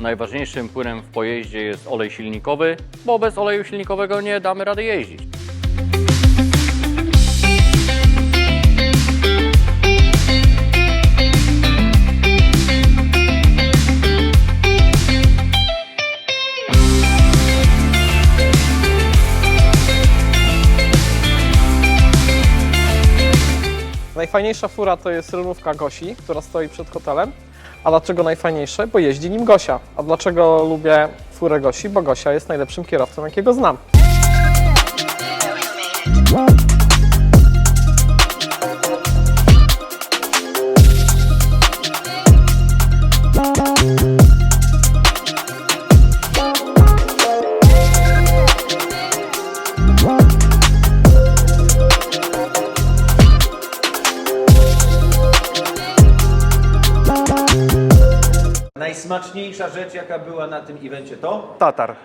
najważniejszym płynem w pojeździe jest olej silnikowy, bo bez oleju silnikowego nie damy rady jeździć. Najfajniejsza fura to jest Rynówka Gosi, która stoi przed hotelem. A dlaczego najfajniejsze? Bo jeździ nim Gosia. A dlaczego lubię furę Gosi? Bo Gosia jest najlepszym kierowcą, jakiego znam. Najsmaczniejsza rzecz, jaka była na tym evencie, to? Tatar.